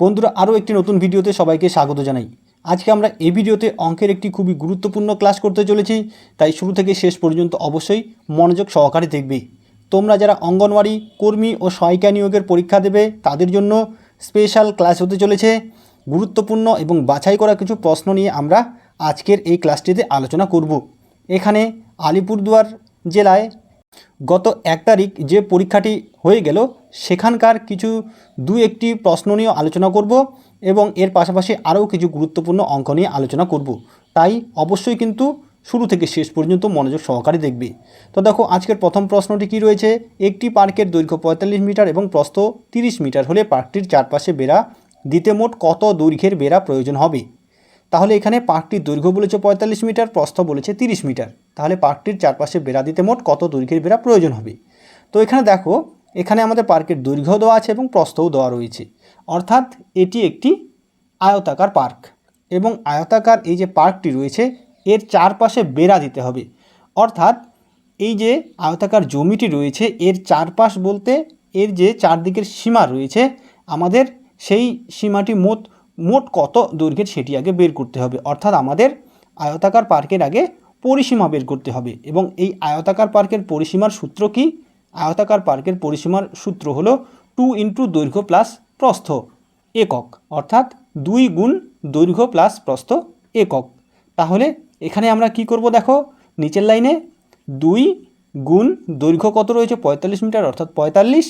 বন্ধুরা, আরও একটি নতুন ভিডিওতে সবাইকে স্বাগত জানাই। আজকে আমরা এই ভিডিওতে অঙ্কের একটি খুবই গুরুত্বপূর্ণ ক্লাস করতে চলেছি, তাই শুরু থেকে শেষ পর্যন্ত অবশ্যই মনোযোগ সহকারে দেখবে। তোমরা যারা অঙ্গনওয়াড়ি, কর্মী ও সহায়িকা নিয়োগের পরীক্ষা দেবে, তাদের জন্য স্পেশাল ক্লাস হতে চলেছে। গুরুত্বপূর্ণ এবং বাছাই করা কিছু প্রশ্ন নিয়ে আমরা আজকের এই ক্লাসটিতে আলোচনা করব। এখানে আলিপুরদুয়ার জেলায় গত এক তারিখ যে পরীক্ষাটি হয়ে গেল, সেখানকার কিছু দু একটি প্রশ্ন নিয়ে আলোচনা করব এবং এর পাশাপাশি আরও কিছু গুরুত্বপূর্ণ অঙ্ক নিয়ে আলোচনা করব। তাই অবশ্যই কিন্তু শুরু থেকে শেষ পর্যন্ত মনোযোগ সহকারে দেখবে। তো দেখো, আজকের প্রথম প্রশ্নটি কি রয়েছে? একটি পার্কের দৈর্ঘ্য পঁয়তাল্লিশ মিটার এবং প্রস্থ তিরিশ মিটার হলে পার্কটির চারপাশে বেড়া, দিতে মোট কত দৈর্ঘ্যের বেড়া প্রয়োজন হবে? তাহলে এখানে পার্কটির দৈর্ঘ্য বলেছে পঁয়তাল্লিশ মিটার, প্রস্থ বলেছে তিরিশ মিটার। তাহলে পার্কটির চারপাশে বেড়া দিতে মোট কত দৈর্ঘ্যের বেড়া প্রয়োজন হবে? তো এখানে দেখো, এখানে আমাদের পার্কের দৈর্ঘ্য দেওয়া আছে এবং প্রস্থও দেওয়া রয়েছে। অর্থাৎ এটি একটি আয়তাকার পার্ক এবং আয়তাকার এই যে পার্কটি রয়েছে, এর চারপাশে বেড়া দিতে হবে। অর্থাৎ এই যে আয়তাকার জমিটি রয়েছে, এর চারপাশ বলতে এর যে চারদিকের সীমা রয়েছে, আমাদের সেই সীমাটি মোট মোট কত দৈর্ঘ্যের সেটি আগে বের করতে হবে। অর্থাৎ আমাদের আয়তাকার পার্কের আগে পরিসীমা বের করতে হবে এবং এই আয়তাকার পার্কের পরিসীমার সূত্র কি? আয়তাকার পার্কের পরিসীমার সূত্র হলো টু ইন্টু দৈর্ঘ্য প্লাস প্রস্থ একক। অর্থাৎ দুই গুণ দৈর্ঘ্য প্লাস প্রস্থ একক। তাহলে এখানে আমরা কি করব দেখো? নিচের লাইনে দুই গুণ দৈর্ঘ্য কত রয়েছে? পঁয়তাল্লিশ মিটার, অর্থাৎ পঁয়তাল্লিশ।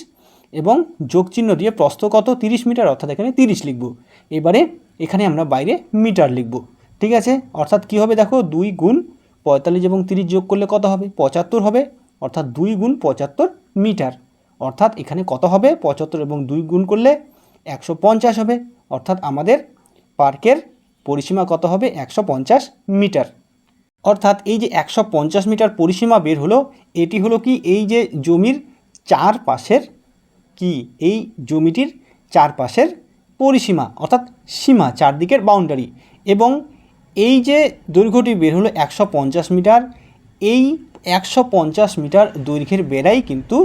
এবং যোগ চিহ্ন দিয়ে প্রস্থ কত? তিরিশ মিটার, অর্থাৎ এখানে তিরিশ লিখব। এবারে এখানে আমরা বাইরে মিটার লিখব। ঠিক আছে? অর্থাৎ কি হবে দেখো? দুই গুণ পঁয়তাল্লিশ এবং তিরিশ যোগ করলে কত হবে? পঁচাত্তর হবে, অর্থাৎ দুই গুণ পঁচাত্তর মিটার। অর্থাৎ এখানে কত হবে? পঁচাত্তর এবং দুই গুণ করলে একশো পঞ্চাশ হবে, অর্থাৎ আমাদের পার্কের পরিসীমা কত হবে? একশো পঞ্চাশ মিটার। অর্থাৎ এই যে একশো পঞ্চাশ মিটার পরিসীমা বের হলো, এটি হলো কি? এই যে জমির চার পাশের কি? এই জমিটির চারপাশের পরিসীমা, অর্থাৎ সীমা, চারদিকের বাউন্ডারি এবং এই যে দৈর্ঘ্যটি বের হলো একশো পঞ্চাশ মিটার, এই একশো পঞ্চাশ মিটার দৈর্ঘ্যের বেড়াই কিন্তু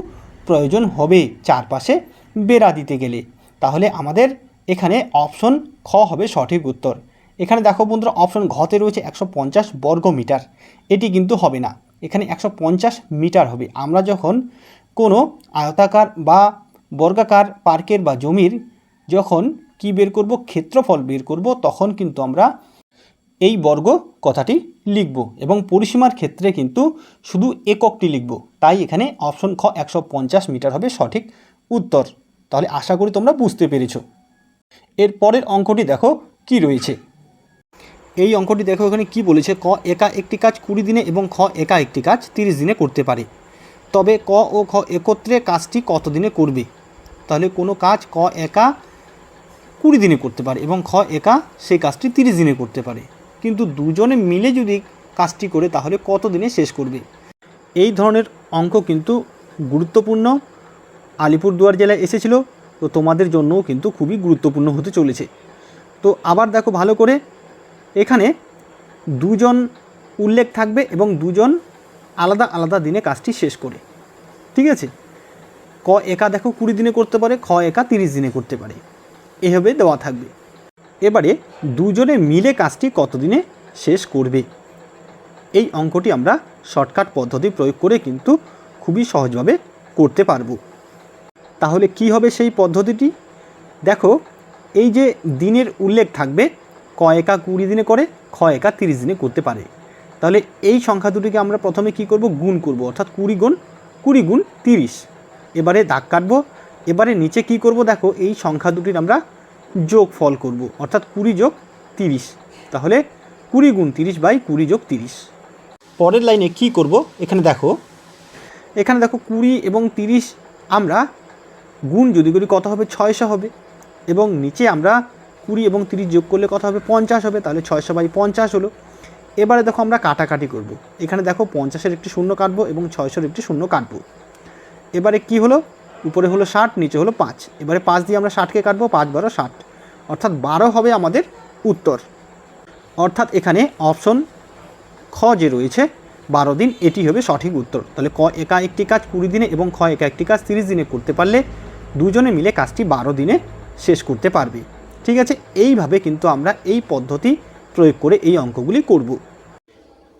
প্রয়োজন হবে চারপাশে বেড়া দিতে গেলে। তাহলে আমাদের এখানে অপশন খ হবে সঠিক উত্তর। এখানে দেখো বন্ধুরা অপশন ঘতে রয়েছে একশো পঞ্চাশ বর্গ মিটার। এটি কিন্তু হবে না। এখানে একশো পঞ্চাশ মিটার হবে। আমরা যখন কোনো আয়তাকার বা বর্গাকার পার্কের বা জমির যখন কি বের করব, ক্ষেত্রফল বের করব, তখন কিন্তু আমরা এই বর্গ কথাটি লিখব এবং পরিসীমার ক্ষেত্রে কিন্তু শুধু এককটি লিখব। তাই এখানে অপশন খ একশো পঞ্চাশ মিটার হবে সঠিক উত্তর। তাহলে আশা করি তোমরা বুঝতে পেরেছ। এর পরের অঙ্কটি দেখো কি রয়েছে। এই অঙ্কটি দেখো এখানে কি বলেছে, ক একা একটি কাজ কুড়ি দিনে এবং খ একা একটি কাজ তিরিশ দিনে করতে পারে। তবে ক ও খ একত্রে কাজটি কত দিনে করবে? তাহলে কোনো কাজ ক একা কুড়ি দিনে করতে পারে এবং খ একা সেই কাজটি তিরিশ দিনে করতে পারে। কিন্তু দুজনে মিলে যদি কাজটি করে তাহলে কত দিনে শেষ করবে? এই ধরনের অঙ্ক কিন্তু গুরুত্বপূর্ণ। আলিপুরদুয়ার জেলায় এসেছিল, তো তোমাদের জন্যও কিন্তু খুবই গুরুত্বপূর্ণ হতে চলেছে। তো আবার দেখো ভালো করে, এখানে দুজন উল্লেখ থাকবে এবং দুজন আলাদা আলাদা দিনে কাজটি শেষ করে। ঠিক আছে? ক একা দেখো কুড়ি দিনে করতে পারে, খ একা তিরিশ দিনে করতে পারে। এভাবে দেওয়া থাকবে। এবারে দুজনে মিলে কাজটি কতদিনে শেষ করবে? এই অঙ্কটি আমরা শর্টকাট পদ্ধতি প্রয়োগ করে কিন্তু খুবই সহজভাবে করতে পারব। তাহলে কি হবে সেই পদ্ধতিটি? দেখো, এই যে দিনের উল্লেখ থাকবে, ক একা কুড়ি দিনে করে, খ একা তিরিশ দিনে করতে পারে। তাহলে এই সংখ্যা দুটিকে আমরা প্রথমে কি করব? গুণ করব, অর্থাৎ কুড়ি গুণ কুড়ি গুণ তিরিশ। এবারে দাগ কাটবো। এবারে নিচে কি করব দেখো, এই সংখ্যা দুটির আমরা যোগ ফল করব, অর্থাৎ কুড়ি যোগ তিরিশ। তাহলে কুড়ি গুণ তিরিশ বাই কুড়ি যোগ তিরিশ। পরের লাইনে কি করব? এখানে দেখো। এখানে দেখো কুড়ি এবং তিরিশ আমরা গুণ যদি করি কত হবে? ছয়শো হবে। এবং নিচে আমরা কুড়ি এবং তিরিশ যোগ করলে কত হবে? পঞ্চাশ হবে। তাহলে ছয়শো বাই পঞ্চাশ হলো। এবারে দেখো আমরা কাটাকাটি করব। এখানে দেখো পঞ্চাশের একটি শূন্য কাটবো এবং ছয়শোর একটি শূন্য কাটবো। এবারে কি হলো? উপরে হলো ষাট, নিচে হলো পাঁচ। এবারে পাঁচ দিয়ে আমরা ষাটকে কাটবো, পাঁচ বারো, ষাট। অর্থাৎ বারো হবে আমাদের উত্তর। অর্থাৎ এখানে অপশন খ যে রয়েছে, বারো দিন এটি হবে সঠিক উত্তর। তাহলে ক একা একটি কাজ কুড়ি দিনে এবং খ একা একটি কাজ তিরিশ দিনে করতে পারলে দুজনে মিলে কাজটি বারো দিনে শেষ করতে পারবে। ঠিক আছে? এইভাবে কিন্তু আমরা এই পদ্ধতি প্রয়োগ করে এই অঙ্কগুলি করব।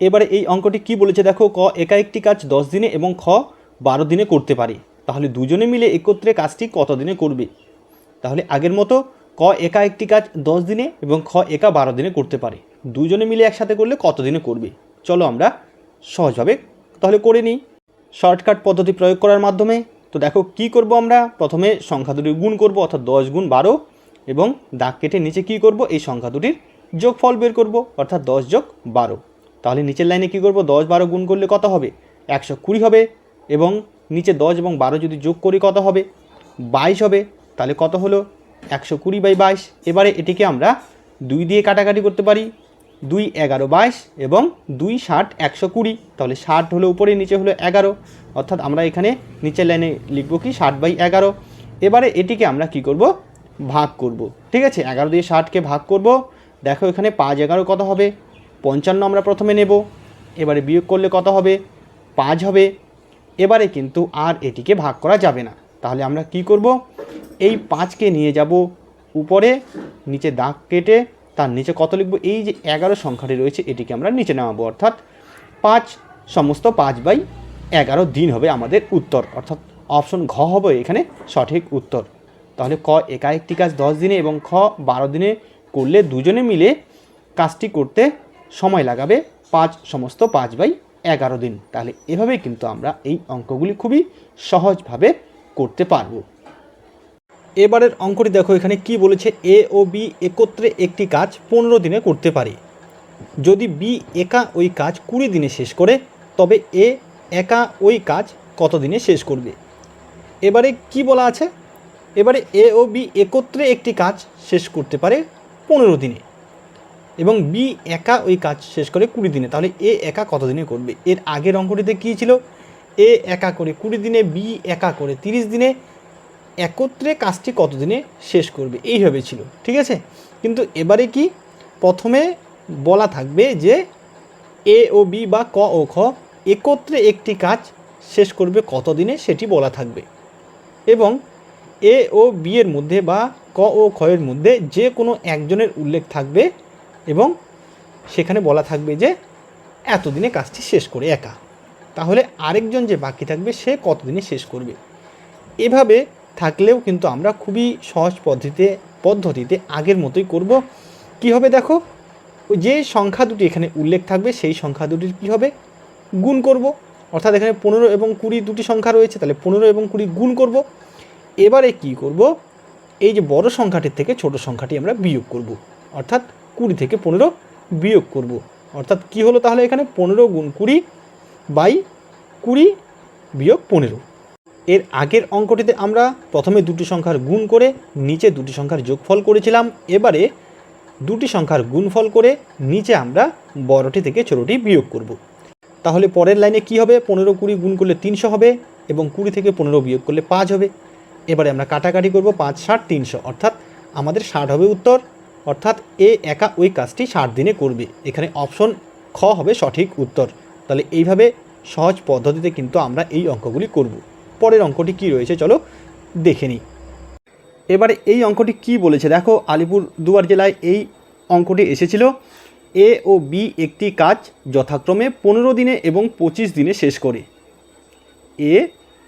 এবারে এই অঙ্কটি কি বলেছে? দেখো, ক একা একটি কাজ দশ দিনে এবং খ বারো দিনে করতে পারে। তাহলে দুজনে মিলে একত্রে কাজটি কত দিনে করবে? তাহলে আগের মতো ক একা একটি কাজ দশ দিনে এবং খ একা বারো দিনে করতে পারে। দুজনে মিলে একসাথে করলে কত দিনে করবে? চলো আমরা সহজভাবে তাহলে করে নিই। শর্টকাট পদ্ধতি প্রয়োগ করার মাধ্যমে তো দেখো কি করব আমরা? প্রথমে সংখ্যা দুটি গুণ করব, অর্থাৎ দশ গুণ বারো এবং দাগ কেটে নিচে কি করব? এই সংখ্যা দুটির যোগফল বের করব, অর্থাৎ দশ যোগ বারো। তাহলে নিচের লাইনে কি করব? দশ বারো গুণ করলে কত হবে? একশো কুড়ি হবে। এবং নিচে দশ এবং বারো যদি যোগ করি কত হবে? বাইশ হবে। তাহলে কত হলো? একশো কুড়ি বাই বাইশ। এবারে এটিকে আমরা দুই দিয়ে কাটাকাটি করতে পারি। দুই এগারো বাইশ এবং দুই ষাট একশো কুড়ি। তাহলে ষাট হলো উপরে, নিচে হলো এগারো। অর্থাৎ আমরা এখানে নিচের লাইনে লিখব কি? ষাট বাই এগারো। এবারে এটিকে আমরা কি করব? ভাগ করব। ঠিক আছে? এগারো দিয়ে ষাটকে ভাগ করব। দেখো এখানে পাঁচ এগারো কত হবে? পঞ্চান্ন আমরা প্রথমে নেব। এবারে বিয়োগ করলে কত হবে? পাঁচ হবে। এবারে কিন্তু আর এটিকে ভাগ করা যাবে না। তাহলে আমরা কি করব? এই পাঁচকে নিয়ে যাব উপরে, নিচে দাগ কেটে তার নিচে কত লিখব? এই যে এগারো সংখ্যাটি রয়েছে, এটিকে আমরা নিচে নামাবো। অর্থাৎ পাঁচ সমস্ত পাঁচ বাই এগারো দিন হবে আমাদের উত্তর। অর্থাৎ অপশন ঘ হবে এখানে সঠিক উত্তর। তাহলে ক একা একটি কাজ দশ দিনে এবং খ বারো দিনে করলে দুজনে মিলে কাজটি করতে সময় লাগাবে পাঁচ সমস্ত পাঁচ বাই এগারো দিন। তাহলে এভাবেই কিন্তু আমরা এই অঙ্কগুলি খুবই সহজভাবে করতে পারব। এবারের অঙ্কটি দেখো, এখানে কি বলেছে? এ ও বি একত্রে একটি কাজ পনেরো দিনে করতে পারে। যদি বি একা ওই কাজ কুড়ি দিনে শেষ করে, তবে এ একা ওই কাজ কত দিনে শেষ করবে? এবারে কি বলা আছে? এবারে এ ও বি একত্রে একটি কাজ শেষ করতে পারে পনেরো দিনে। এবং বি একা ওই কাজ শেষ করে কুড়ি দিনে। তাহলে এ একা কত দিনে করবে? এর আগের অঙ্কটিতে কী ছিল? এ একা করে কুড়ি দিনে বি একা করে তিরিশ দিনে, একত্রে কাজটি কত দিনে শেষ করবে? এইভাবে ছিল, ঠিক আছে? কিন্তু এবারে কি? প্রথমে বলা থাকবে যে এ ও বি বা ক ও খ একত্রে একটি কাজ শেষ করবে কত দিনে সেটি বলা থাকবে। এবং এ ও বি এর মধ্যে বা ক ও খ এর মধ্যে যে কোনো একজনের উল্লেখ থাকবে এবং সেখানে বলা থাকবে যে এতদিনে কাজটি শেষ করে একা। তাহলে আরেকজন যে বাকি থাকবে, সে কতদিনে শেষ করবে? এভাবে থাকলেও কিন্তু আমরা খুবই সহজ পদ্ধতিতে পদ্ধতিতে আগের মতোই করব। কি হবে দেখো? যে সংখ্যা দুটি এখানে উল্লেখ থাকবে, সেই সংখ্যা দুটির কী হবে? গুণ করব। অর্থাৎ এখানে পনেরো এবং কুড়ি দুটি সংখ্যা রয়েছে, তাহলে পনেরো এবং কুড়ি গুণ করব। এবারে কি করব? এই যে বড় সংখ্যাটির থেকে ছোট সংখ্যাটি আমরা বিয়োগ করব। অর্থাৎ কুড়ি থেকে পনেরো বিয়োগ করব। অর্থাৎ কি হলো তাহলে এখানে পনেরো গুণ কুড়ি বাই কুড়ি বিয়োগ পনেরো। এর আগের অঙ্কটিতে আমরা প্রথমে দুটি সংখ্যার গুণ করে নিচে দুটি সংখ্যার যোগফল করেছিলাম। এবারে দুটি সংখ্যার গুণফল করে নিচে আমরা বড়টি থেকে ছোটোটি বিয়োগ করব। তাহলে পরের লাইনে কি হবে? পনেরো কুড়ি গুণ করলে তিনশো হবে এবং কুড়ি থেকে পনেরো বিয়োগ করলে পাঁচ হবে। এবারে আমরা কাটাকাটি করব পাঁচ, ষাট, তিনশো। অর্থাৎ আমাদের ষাট হবে উত্তর। অর্থাৎ এ একা ওই কাজটি ষাট দিনে করবে। এখানে অপশন খ হবে সঠিক উত্তর। তাহলে এইভাবে সহজ পদ্ধতিতে কিন্তু আমরা এই অঙ্কগুলি করব। পরের অঙ্কটি কি রয়েছে চলো দেখে নিই। এবারে এই অঙ্কটি কি বলেছে? দেখো, আলিপুর দুয়ার জেলায় এই অঙ্কটি এসেছিল। এ ও বি একটি কাজ যথাক্রমে পনেরো দিনে এবং পঁচিশ দিনে শেষ করে। এ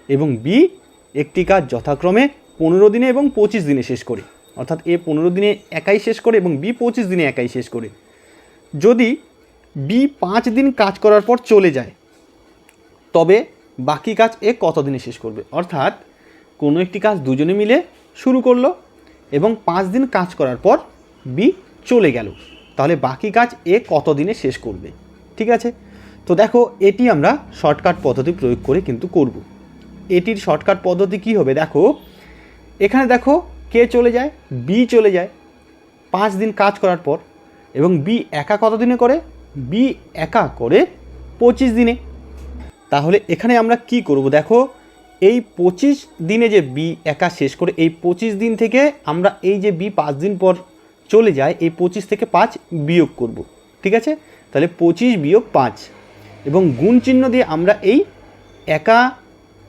এবং বি একটি কাজ যথাক্রমে পনেরো দিনে এবং পঁচিশ দিনে শেষ করে। অর্থাৎ এ পনেরো দিনে একাই শেষ করে এবং বি পঁচিশ দিনে একাই শেষ করে। যদি বি পাঁচ দিন কাজ করার পর চলে যায়, তবে বাকি কাজ এ কত দিনে শেষ করবে? অর্থাৎ কোনো একটি কাজ দুজনে মিলে শুরু করল এবং পাঁচ দিন কাজ করার পর বি চলে গেল। তাহলে বাকি কাজ এ কত দিনে শেষ করবে? ঠিক আছে? তো দেখো, এটি আমরা শর্টকাট পদ্ধতি প্রয়োগ করে কিন্তু করব। এটির শর্টকাট পদ্ধতি কি হবে? দেখো, এখানে দেখো কে চলে যায়? বি চলে যায়। পাঁচ দিন কাজ করার পর এবং বি একা কত দিনে করে? বি একা করে পঁচিশ দিনে। তাহলে এখানে আমরা কি করব? দেখো, এই পঁচিশ দিনে যে বি একা শেষ করে, এই পঁচিশ দিন থেকে আমরা এই যে বি পাঁচ দিন পর চলে যায়, এই পঁচিশ থেকে পাঁচ বিয়োগ করব। ঠিক আছে? তাহলে পঁচিশ বিয়োগ পাঁচ। এবং গুণ চিহ্ন দিয়ে আমরা এই একা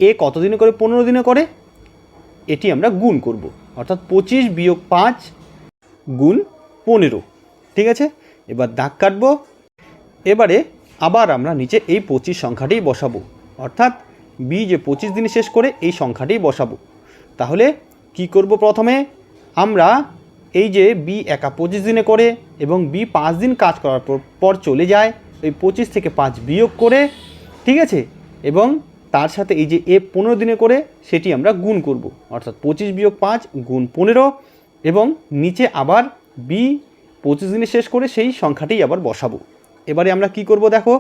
এ কত দিনে করে? পনেরো দিনে করে? এটি আমরা গুণ করব। অর্থাৎ পঁচিশ বিয়োগ পাঁচ গুণ পনেরো। ঠিক আছে? এবার দাগ কাটবো। এবারে আবার আমরা নিচে এই পঁচিশ সংখ্যাটি বসাবো। অর্থাৎ বি যে পঁচিশ দিনে শেষ করে এই সংখ্যাটি বসাবো। তাহলে কি করব প্রথমে? আমরা এই যে বি একা পঁচিশ দিনে করে এবং বি পাঁচ দিন কাজ করার পর চলে যায় ওই পঁচিশ থেকে পাঁচ বিয়োগ করে, ঠিক আছে? এবং তার সাথে এই যে এ পনেরো দিনে করে সেটি আমরা গুণ করব। অর্থাৎ পঁচিশ বিয়োগ পাঁচ গুণ পনেরো এবং নিচে আবার বি পঁচিশ দিনে শেষ করে সেই সংখ্যাটি আবার বসাবো। এবারে আমরা কি করব দেখো?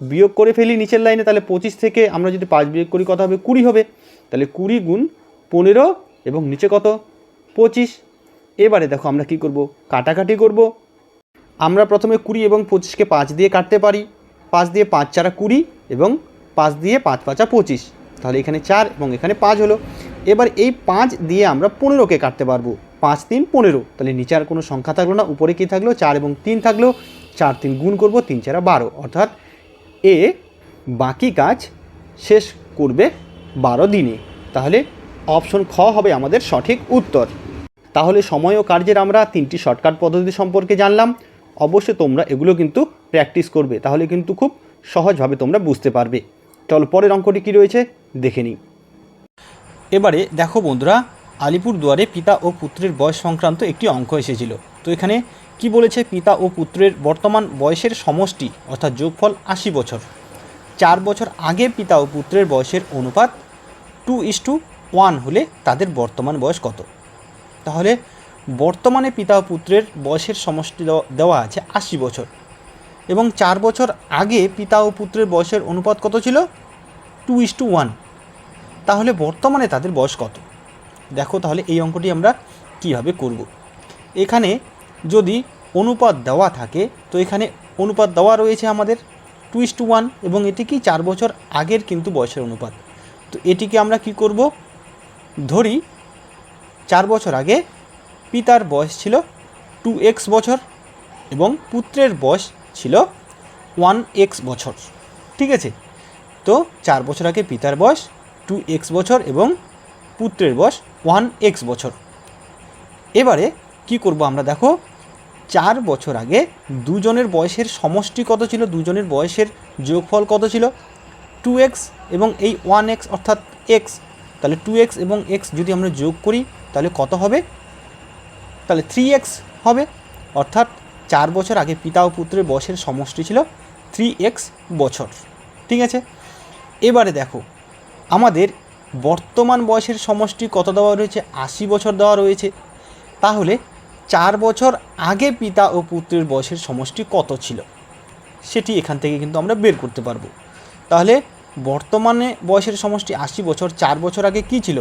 বিয়োগ করে ফেলি নিচের লাইনে, তাহলে পঁচিশ থেকে আমরা যদি পাঁচ বিয়োগ করি কত হবে? কুড়ি হবে। তাহলে কুড়ি গুণ পনেরো এবং নিচে কত? পঁচিশ। এবারে দেখো আমরা কি করব? কাটাকাটি করব। আমরা প্রথমে কুড়ি এবং পঁচিশকে পাঁচ দিয়ে কাটতে পারি। পাঁচ দিয়ে পাঁচ চারা কুড়ি এবং পাঁচ দিয়ে পাঁচ পাঁচা পঁচিশ। তাহলে এখানে চার এবং এখানে পাঁচ হলো। এবার এই পাঁচ দিয়ে আমরা পনেরোকে কাটতে পারব। পাঁচ তিন পনেরো। তাহলে নিচে আর কোনো সংখ্যা থাকল না। উপরে কি থাকল? চার এবং তিন থাকল। চার তিন গুণ করব, তিন চারা বারো। অর্থাৎ এ বাকি কাজ শেষ করবে বারো দিনে। তাহলে অপশন খ হবে আমাদের সঠিক উত্তর। তাহলে সময় ও কার্যের আমরা তিনটি শর্টকাট পদ্ধতি সম্পর্কে জানলাম। অবশ্যই তোমরা এগুলো কিন্তু প্র্যাকটিস করবে। তাহলে কিন্তু খুব সহজভাবে তোমরা বুঝতে পারবে। চলো, পরের অঙ্কটি কী রয়েছে? দেখে নিই। এবারে দেখো বন্ধুরা আলিপুর দুয়ারে পিতা ও পুত্রের বয়স সংক্রান্ত একটি অঙ্ক এসেছিল। তো এখানে কি বলেছে? পিতা ও পুত্রের বর্তমান বয়সের সমষ্টি, অর্থাৎ যোগফল আশি বছর। চার বছর আগে পিতা ও পুত্রের বয়সের অনুপাত টু ইস টু ওয়ান হলে তাদের বর্তমান বয়স কত? তাহলে বর্তমানে পিতা ও পুত্রের বয়সের সমষ্টি দেওয়া- দেওয়া আছে আশি বছর। এবং চার বছর আগে পিতা ও পুত্রের বয়সের অনুপাত কত ছিল? টু ইস টু ওয়ান তাহলে বর্তমানে তাদের বয়স কত? দেখো তাহলে এই অঙ্কটি আমরা কীভাবে করব। এখানে যদি অনুপাত দেওয়া থাকে, তো এখানে অনুপাত দেওয়া রয়েছে আমাদের টু ইস টু ওয়ান এবং এটি কি চার বছর আগের কিন্তু বয়সের অনুপাত। তো এটিকে আমরা কি করব? ধরি, চার বছর আগে পিতার বয়স ছিল টু এক্স বছর এবং পুত্রের বয়স ছিল ওয়ান এক্স বছর। ঠিক আছে? তো চার বছর আগে পিতার বয়স টু এক্স বছর এবং পুত্রের বয়স ওয়ান এক্স বছর। এবারে কি করব আমরা দেখো, চার বছর আগে দুজনের বয়সের সমষ্টি কত ছিল? দুজনের বয়সের যোগফল কত ছিল? টু এক্স এবং এই ওয়ান এক্স অর্থাৎ এক্স তাহলে টু এক্স এবং এক্স যদি আমরা যোগ করি, তাহলে কত হবে? তাহলে থ্রি এক্স হবে। অর্থাৎ চার বছর আগে পিতা ও পুত্রের বয়সের সমষ্টি ছিল থ্রি এক্স বছর। ঠিক আছে? এবারে দেখো, আমাদের বর্তমান বয়সের সমষ্টি কত দেওয়া রয়েছে? আশি বছর দেওয়া রয়েছে। তাহলে চার বছর আগে পিতা ও পুত্রের বয়সের সমষ্টি কত ছিল? সেটি এখান থেকে কিন্তু আমরা বের করতে পারব। তাহলে বর্তমানে বয়সের সমষ্টি আশি বছর, চার বছর আগে কি ছিল?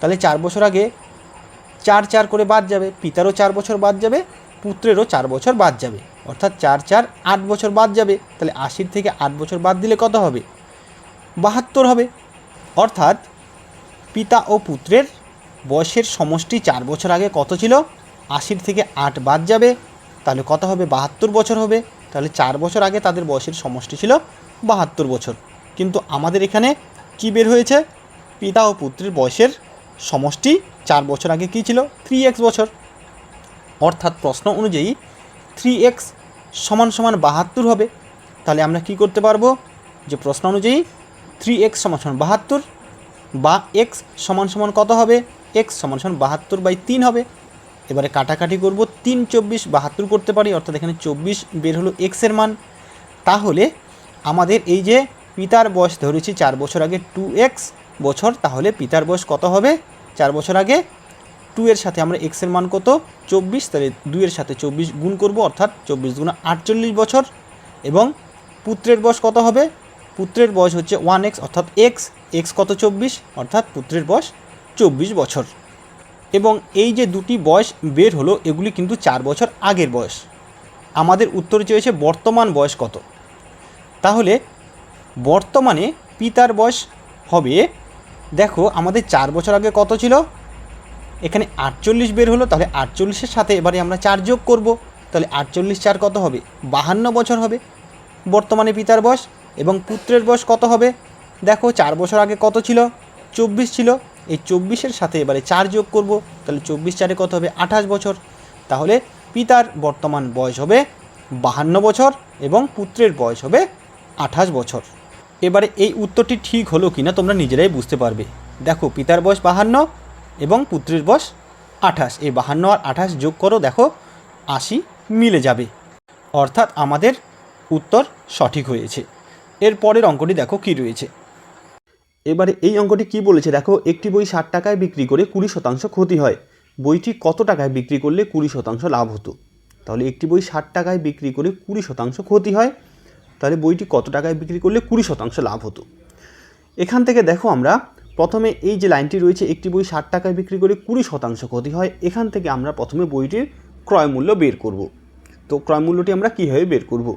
তাহলে চার বছর আগে চার চার করে বাদ যাবে, পিতারও চার বছর বাদ যাবে, পুত্রেরও চার বছর বাদ যাবে। অর্থাৎ চার চার আট বছর বাদ যাবে। তাহলে আশির থেকে আট বছর বাদ দিলে কত হবে? বাহাত্তর হবে। অর্থাৎ পিতা ও পুত্রের বয়সের সমষ্টি চার বছর আগে কত ছিল? আশির থেকে আট বাদ যাবে। তাহলে কত হবে? বাহাত্তর বছর হবে। তাহলে চার বছর আগে তাদের বয়সের সমষ্টি ছিল বাহাত্তর বছর। কিন্তু আমাদের এখানে কি বের হয়েছে? পিতা ও পুত্রের বয়সের সমষ্টি চার বছর আগে কী ছিল? থ্রি এক্স বছর। অর্থাৎ প্রশ্ন অনুযায়ী থ্রি এক্স সমান সমান বাহাত্তর হবে। তাহলে আমরা কি করতে পারব? যে প্রশ্ন অনুযায়ী থ্রি এক্স সমান সমান বাহাত্তর বা এক্স সমান সমান কত হবে? এক্স সমান সমান বাহাত্তর বাই তিন হবে। এবারে কাটাকাটি করব তিন চব্বিশ বাহাত্তর করতে পারি, অর্থাৎ এখানে চব্বিশ বের হলো এক্সের মান। তাহলে আমাদের এই যে পিতার বয়স ধরেছি চার বছর আগে টু এক্স বছর, তাহলে পিতার বয়স কত হবে? চার বছর আগে টু এর সাথে আমরা এক্সের মান কত? চব্বিশ, তাহলে দুইয়ের সাথে চব্বিশ গুণ করব, অর্থাৎ চব্বিশ গুণ আটচল্লিশ বছর। এবং পুত্রের বয়স কত হবে? পুত্রের বয়স হচ্ছে ওয়ান এক্স অর্থাৎ এক্স এক্স কত চব্বিশ? অর্থাৎ পুত্রের বয়স চব্বিশ বছর। এবং এই যে দুটি বয়স বের হলো, এগুলি কিন্তু চার বছর আগের বয়স। আমাদের উত্তর চেয়েছে বর্তমান বয়স কত। তাহলে বর্তমানে পিতার বয়স হবে, দেখো আমাদের চার বছর আগে কত ছিল? এখানে আটচল্লিশ বের হলো, তাহলে আটচল্লিশের সাথে এবারে আমরা চার যোগ করব। তাহলে আটচল্লিশ চার কত হবে? বাহান্ন বছর হবে। বর্তমানে পিতার বয়স এবং পুত্রের বয়স কত হবে? দেখো, চার বছর আগে কত ছিল? চব্বিশ ছিল। এই চব্বিশের সাথে এবারে চার যোগ করব, তাহলে চব্বিশ চারে কত হবে? আঠাশ বছর। তাহলে পিতার বর্তমান বয়স হবে বাহান্ন বছর এবং পুত্রের বয়স হবে আঠাশ বছর। এবারে এই উত্তরটি ঠিক হলো কি না তোমরা নিজেরাই বুঝতে পারবে। দেখো, পিতার বয়স বাহান্ন এবং পুত্রের বয়স আঠাশ। এই বাহান্ন আর আঠাশ যোগ করো, দেখো, আশি মিলে যাবে। অর্থাৎ আমাদের উত্তর সঠিক হয়েছে। এর পরের অঙ্কটি দেখো কি রয়েছে। এবারে এই অঙ্কটি কি বলেছে? দেখো, একটি বই ষাট টাকায় বিক্রি করে কুড়ি শতাংশ ক্ষতি হয়। বইটি কত টাকায় বিক্রি করলে কুড়ি শতাংশ লাভ হতো? তাহলে একটি বই ষাট টাকায় বিক্রি করে কুড়ি শতাংশ ক্ষতি হয়। তাহলে বইটি কত টাকায় বিক্রি করলে কুড়ি শতাংশ লাভ হতো? এখান থেকে দেখো আমরা, প্রথমে এই যে লাইনটি রয়েছে, একটি বই ষাট টাকায় বিক্রি করে কুড়ি শতাংশ ক্ষতি হয়, এখান থেকে আমরা প্রথমে বইটির ক্রয় মূল্য বের করব। তো ক্রয় মূল্যটি আমরা কীভাবে বের করব?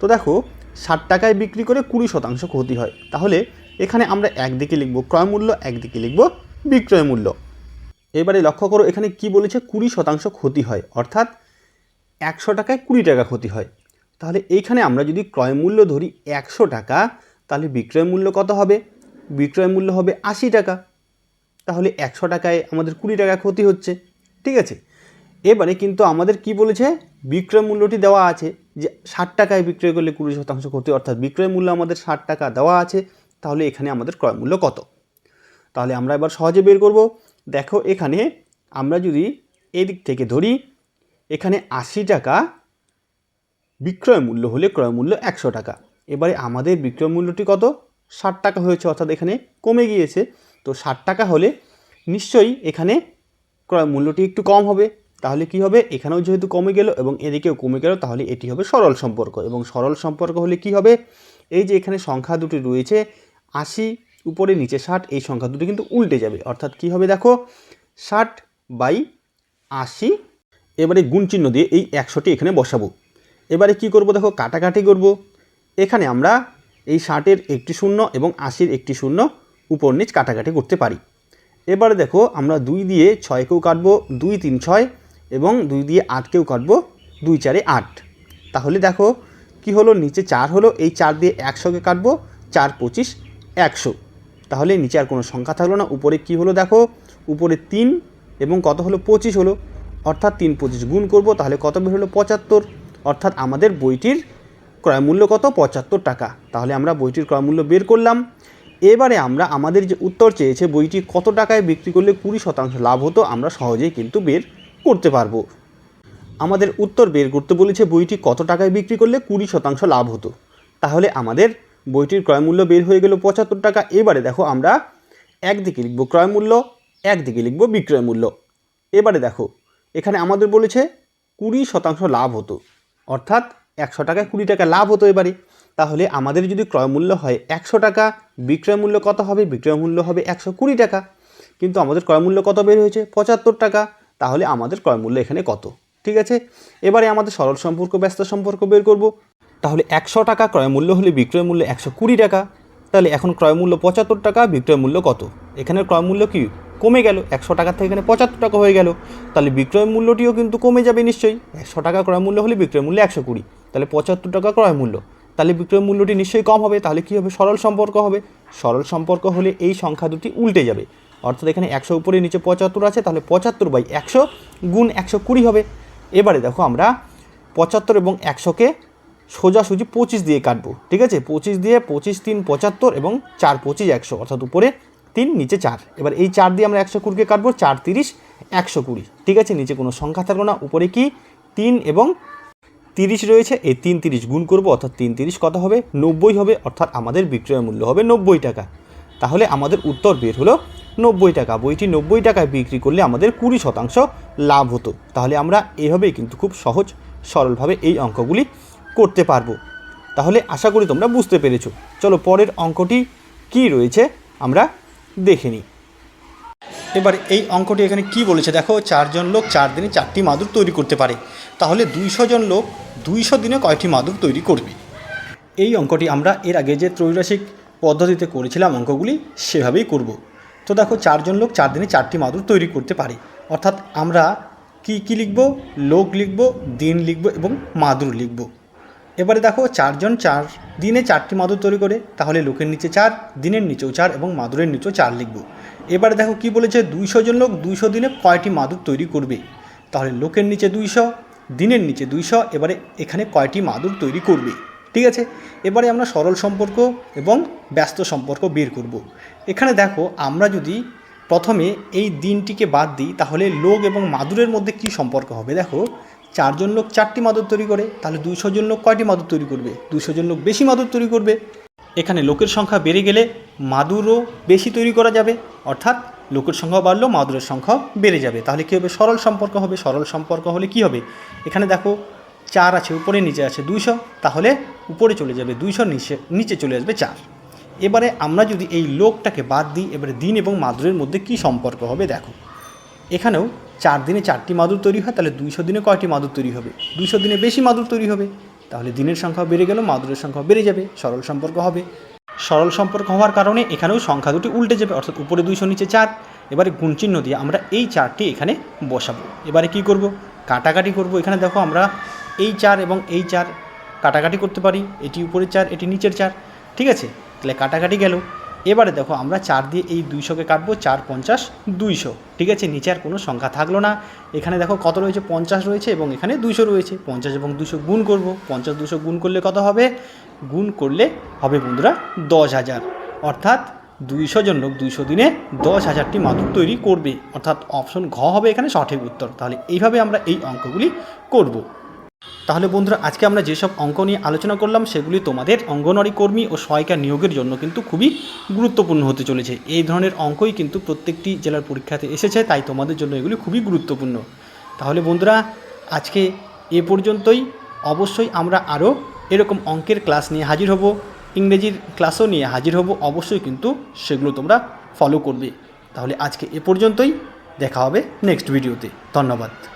তো দেখো ষাট টাকায় বিক্রি করে কুড়ি শতাংশ ক্ষতি হয়। তাহলে এখানে আমরা একদিকে লিখব ক্রয় মূল্য, একদিকে লিখব বিক্রয় মূল্য। এবারে লক্ষ্য করো, এখানে কি বলেছে? কুড়ি শতাংশ ক্ষতি হয়। অর্থাৎ একশো টাকায় কুড়ি টাকা ক্ষতি হয়। তাহলে এইখানে আমরা যদি ক্রয় মূল্য ধরি একশো টাকা, তাহলে বিক্রয় মূল্য কত হবে? বিক্রয় মূল্য হবে আশি টাকা। তাহলে একশো টাকায় আমাদের কুড়ি টাকা ক্ষতি হচ্ছে। ঠিক আছে? এবারে কিন্তু আমাদের কি বলেছে? বিক্রয় মূল্যটি দেওয়া আছে। যে ষাট টাকায় বিক্রয় করলে কুড়ি শতাংশ ক্ষতি, অর্থাৎ বিক্রয় মূল্য আমাদের ষাট টাকা দেওয়া আছে, তাহলে এখানে আমাদের ক্রয় মূল্য কত? তাহলে আমরা এবার সহজে বের করব। দেখো এখানে আমরা যদি এদিক থেকে ধরি, এখানে আশি টাকা বিক্রয় মূল্য হলে ক্রয় মূল্য একশো টাকা। এবারে আমাদের বিক্রয় মূল্যটি কত? ষাট টাকা হয়েছে, অর্থাৎ এখানে কমে গিয়েছে। তো ষাট টাকা হলে নিশ্চয়ই এখানে ক্রয় মূল্যটি একটু কম হবে। তাহলে কি হবে? এখানেও যেহেতু কমে গেল এবং এদিকেও কমে গেল, তাহলে এটি হবে সরল সম্পর্ক। এবং সরল সম্পর্ক হলে কি হবে? এই যে এখানে সংখ্যা দুটি রয়েছে, আশি, উপরে নিচে ষাট, এই সংখ্যা দুটি কিন্তু উল্টে যাবে। অর্থাৎ কি হবে দেখো? ষাট বাই আশি, এবারে গুণ চিহ্ন দিয়ে এই একশোটি এখানে বসাবো। এবারে কি করব দেখো? কাটাকাটি করব। এখানে আমরা এই ষাটের একটি শূন্য এবং আশির একটি শূন্য উপর নিচ কাটাকাটি করতে পারি। এবারে দেখো, আমরা দুই দিয়ে ছয়কেও কাটবো, দুই তিন ছয় এবং দুই দিয়ে আটকেও কাটবো, দুই চারে আট। তাহলে দেখো কি হলো? নিচে চার হলো, এই চার দিয়ে একশোকে কাটবো, চার পঁচিশ, একশো। তাহলে নিচে আর কোনো সংখ্যা থাকল না। উপরে কি হলো দেখো? উপরে তিন এবং কত হলো? পঁচিশ হলো। অর্থাৎ তিন পঁচিশ গুণ করব, তাহলে কত বের হলো? পঁচাত্তর। অর্থাৎ আমাদের বইটির ক্রয় মূল্য কত? পঁচাত্তর টাকা। তাহলে আমরা বইটির ক্রয় মূল্য বের করলাম। এবারে আমরা আমাদের যে উত্তর চেয়েছে, বইটি কত টাকায় বিক্রি করলে কুড়ি শতাংশ লাভ হতো, আমরা সহজেই কিন্তু বের করতে পারব। আমাদের উত্তর বের করতে বলেছে বইটি কত টাকায় বিক্রি করলে কুড়ি শতাংশ লাভ হতো। তাহলে আমাদের বইটির ক্রয়মূল্য বের হয়ে গেল পঁচাত্তর টাকা। এবারে দেখো আমরা একদিকে লিখব ক্রয় মূল্য, একদিকে লিখব বিক্রয় মূল্য। এবারে দেখো, এখানে আমাদের বলেছে কুড়ি শতাংশ লাভ হতো। অর্থাৎ একশো টাকায় কুড়ি টাকা লাভ হতো এবারে। তাহলে আমাদের যদি ক্রয় মূল্য হয় একশো টাকা, বিক্রয় মূল্য কত হবে? বিক্রয় মূল্য হবে একশো কুড়ি টাকা। কিন্তু আমাদের ক্রয় মূল্য কত বের হয়েছে? পঁচাত্তর টাকা। তাহলে আমাদের ক্রয় মূল্য এখানে কত? ঠিক আছে? এবারে আমাদের সরল সম্পর্ক, ব্যস্ত সম্পর্ক বের করব। তাহলে একশো টাকা ক্রয় মূল্য হলে বিক্রয় মূল্য একশো কুড়ি টাকা। তাহলে এখন ক্রয় মূল্য পঁচাত্তর টাকা, বিক্রয় মূল্য কত? এখানে ক্রয় মূল্য কি? কমে গেল। একশো টাকা থেকে এখানে পঁচাত্তর টাকা হয়ে গেল। তাহলে বিক্রয় মূল্যটিও কিন্তু কমে যাবে নিশ্চয়ই। একশো টাকা ক্রয় মূল্য হলে বিক্রয় মূল্য একশো কুড়ি। তাহলে পঁচাত্তর টাকা ক্রয় মূল্য তাহলে বিক্রয় মূল্যটি নিশ্চয়ই কম হবে। তাহলে কী হবে? সরল সম্পর্ক হবে। সরল সম্পর্ক হলে এই সংখ্যা দুটি উল্টে যাবে। অর্থাৎ এখানে একশো উপরে নিচে পঁচাত্তর আছে, তাহলে পঁচাত্তর বাই একশো গুণ একশো কুড়ি হবে। এবারে দেখো আমরা পঁচাত্তর এবং একশোকে সোজাসুজি পঁচিশ দিয়ে কাটবো, ঠিক আছে? পঁচিশ দিয়ে পঁচিশ তিন পঁচাত্তর এবং চার পঁচিশ একশো, অর্থাৎ উপরে তিন, নিচে চার। এবার এই চার দিয়ে আমরা একশো কুড়িকে কাটবো, চার তিরিশ, একশো কুড়ি, ঠিক আছে? নিচে কোনো সংখ্যা থাকল না, উপরে কি? তিন এবং তিরিশ রয়েছে, এই তিন তিরিশ গুণ করব, অর্থাৎ তিন তিরিশ কত হবে? নব্বই হবে, অর্থাৎ আমাদের বিক্রয় মূল্য হবে নব্বই টাকা। তাহলে আমাদের উত্তর বের হলো নব্বই টাকা। বইটি নব্বই টাকায় বিক্রি করলে আমাদের কুড়ি শতাংশ লাভ হতো। তাহলে আমরা এভাবেই কিন্তু খুব সহজ সরলভাবে এই অঙ্কগুলি করতে পারব। তাহলে আশা করি তোমরা বুঝতে পেরেছ। চলো পরের অঙ্কটি কি রয়েছে আমরা দেখে নিই। এবার এই অঙ্কটি এখানে কি বলেছে? দেখো, চারজন লোক চার দিনে চারটি মাদুর তৈরি করতে পারে। তাহলে দুইশো জন লোক দুইশো দিনে কয়টি মাদুর তৈরি করবে? এই অঙ্কটি আমরা এর আগে যে ত্রৈরাসিক পদ্ধতিতে করেছিলাম অঙ্কগুলি সেভাবেই করব। তো দেখো চারজন লোক চার দিনে চারটি মাদুর তৈরি করতে পারে। অর্থাৎ আমরা কি কি লিখব? লোক লিখব, দিন লিখব এবং মাদুর লিখব। এবারে দেখো চারজন চার, দিনে চারটি মাদুর তৈরি করে, তাহলে লোকের নিচে চার, দিনের নিচেও চার এবং মাদুরের নিচেও চার লিখব। এবারে দেখো কি বলেছে? দুইশো জন লোক দুইশো দিনে কয়টি মাদুর তৈরি করবে? তাহলে লোকের নিচে দুইশো, দিনের নিচে দুইশো, এবারে এখানে কয়টি মাদুর তৈরি করবে? ঠিক আছে? এবারে আমরা সরল সম্পর্ক এবং ব্যস্ত সম্পর্ক বের করব। এখানে দেখো, আমরা যদি প্রথমে এই দিনটিকে বাদ দিই, তাহলে লোক এবং মাদুরের মধ্যে কি সম্পর্ক হবে? দেখো, চারজন লোক চারটি মাদুর তৈরি করে, তাহলে দুশো জন লোক কয়টি মাদুর তৈরি করবে? দুশো জন লোক বেশি মাদুর তৈরি করবে। এখানে লোকের সংখ্যা বেড়ে গেলে মাদুরও বেশি তৈরি করা যাবে, অর্থাৎ লোকের সংখ্যা বাড়লেও মাদুরের সংখ্যাও বেড়ে যাবে। তাহলে কী হবে? সরল সম্পর্ক হবে। সরল সম্পর্ক হলে কি হবে? এখানে দেখো চার আছে, উপরে নিচে আছে দুইশো, তাহলে উপরে চলে যাবে দুইশো, নিচে নিচে চলে আসবে চার। এবারে আমরা যদি এই লোকটাকে বাদ দিই, এবারে দিন এবং মাদুরের মধ্যে কি সম্পর্ক হবে দেখো। এখানেও চার দিনে চারটি মাদুর তৈরি হয়, তাহলে দুইশো দিনে কয়টি মাদুর তৈরি হবে? দুইশো দিনে বেশি মাদুর তৈরি হবে। তাহলে দিনের সংখ্যা বেড়ে গেল, মাদুরের সংখ্যা বেড়ে যাবে, সরল সম্পর্ক হবে। সরল সম্পর্ক হওয়ার কারণে এখানেও সংখ্যা দুটি উল্টে যাবে, অর্থাৎ উপরে দুইশো, নিচে চার। এবারে গুণচিহ্ন দিয়ে আমরা এই চারটি এখানে বসাবো। এবারে কি করব? কাটাকাটি করব। এখানে দেখো আমরা এই চার এবং এই চার কাটাকাটি করতে পারি, এটি উপরের চার, এটি নিচের চার, ঠিক আছে? তাহলে কাটাকাটি গেল। এবারে দেখো, আমরা চার দিয়ে এই দুইশোকে কাটবো, চার পঞ্চাশ দুইশো, ঠিক আছে? নিচে আর কোনো সংখ্যা থাকল না। এখানে দেখো কত রয়েছে? পঞ্চাশ রয়েছে এবং এখানে দুইশো রয়েছে। পঞ্চাশ এবং দুশো গুণ করব। পঞ্চাশ দুশো গুণ করলে কত হবে? গুণ করলে হবে বন্ধুরা দশ হাজার। অর্থাৎ দুইশো জন লোক দুইশো দিনে দশ হাজারটি মাদুর তৈরি করবে। অর্থাৎ অপশন ঘ হবে এখানে সঠিক উত্তর। তাহলে এইভাবে আমরা এই অঙ্কগুলি করব। তাহলে বন্ধুরা, আজকে আমরা যেসব অঙ্ক নিয়ে আলোচনা করলাম, সেগুলি তোমাদের অঙ্গনওয়াড়ি কর্মী ও সহায়িকা নিয়োগের জন্য কিন্তু খুবই গুরুত্বপূর্ণ হতে চলেছে। এই ধরনের অঙ্কই কিন্তু প্রত্যেকটি জেলার পরীক্ষাতে এসেছে, তাই তোমাদের জন্য এগুলি খুবই গুরুত্বপূর্ণ। তাহলে বন্ধুরা, আজকে এ পর্যন্তই। অবশ্যই আমরা আরও এরকম অঙ্কের ক্লাস নিয়ে হাজির হব, ইংরেজির ক্লাসও নিয়ে হাজির হব, অবশ্যই কিন্তু সেগুলো তোমরা ফলো করবে। তাহলে আজকে এ পর্যন্তই, দেখা হবে নেক্সট ভিডিওতে ধন্যবাদ।